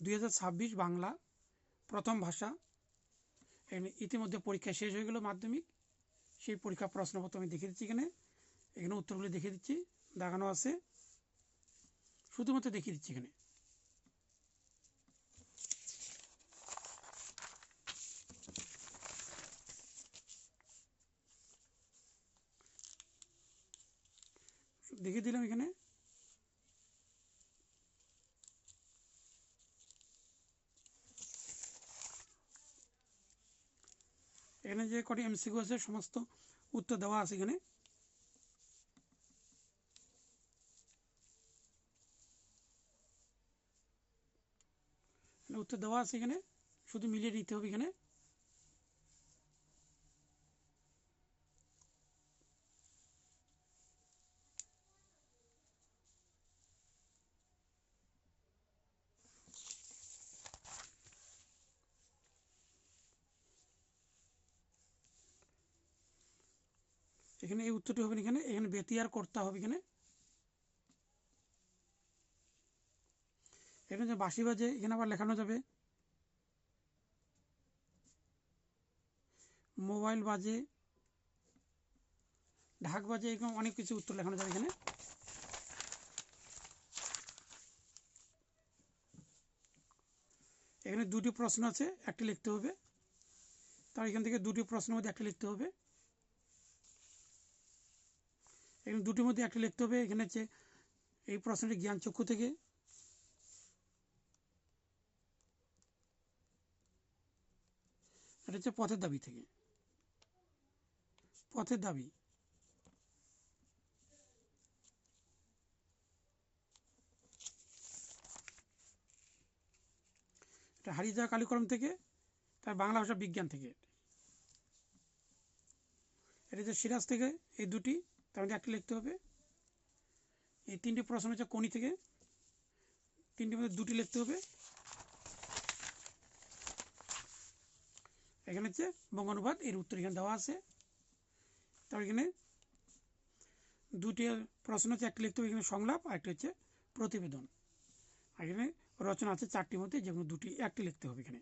দুই হাজার ছাব্বিশ বাংলা প্রথম ভাষা। ইতিমধ্যে পরীক্ষা শেষ হয়ে গেল মাধ্যমিক। সেই পরীক্ষা প্রশ্নপত্র আমি দেখে দিচ্ছি এখানে। এখানে উত্তরগুলো দেখে দিচ্ছি। দেখানো আছে। শুধুমাত্র দেখিয়ে দিচ্ছি এখানে। দেখিয়ে দিলাম এখানে। এখানে যে কটি এমসিকিউ আছে, সমস্ত উত্তর দেওয়া আছে এখানে। উত্তর দেওয়া আছে এখানে, শুধু মিলিয়ে নিতে হবে এখানে। এখানে এই উত্তরটি হবে এখানে এখানে বেতিয়ার করতে হবে এখানে। এখানে যে বাঁশি বাজে, এখানে আবার লেখানো যাবে, মোবাইল বাজে, ঢাক বাজে, এরকম অনেক কিছু উত্তর লেখানো যাবে এখানে। এখানে দুটি প্রশ্ন আছে, একটি লিখতে হবে। তার এখান থেকে দুটি প্রশ্নের মধ্যে একটা লিখতে হবে। এখানে দুটির মধ্যে একটা লিখতে হবে, এখানে হচ্ছে এই প্রশ্নটি জ্ঞান চক্ষু থেকে। এটা হচ্ছে পথের দাবি থেকে। পথের দাবি। এটা হারিয়ে যাওয়া কালিকরম থেকে, তার বাংলা ভাষা বিজ্ঞান থেকে। এটা হচ্ছে সিরাজ থেকে, এই দুটি। তার মধ্যে একটা লিখতে হবে। এই তিনটি প্রশ্ন হচ্ছে কোনি থেকে। তিনটির মধ্যে দুটি লিখতে হবে। এখানে হচ্ছে বঙ্গানুবাদ, এর উত্তর এখানে দেওয়া আছে। তারপর এখানে দুটি প্রশ্ন হচ্ছে, একটা লিখতে হবে এখানে সংলাপ, আর একটা হচ্ছে প্রতিবেদন। আর এখানে রচনা আছে চারটির মধ্যে যেগুলো দুটি, একটি লিখতে হবে এখানে।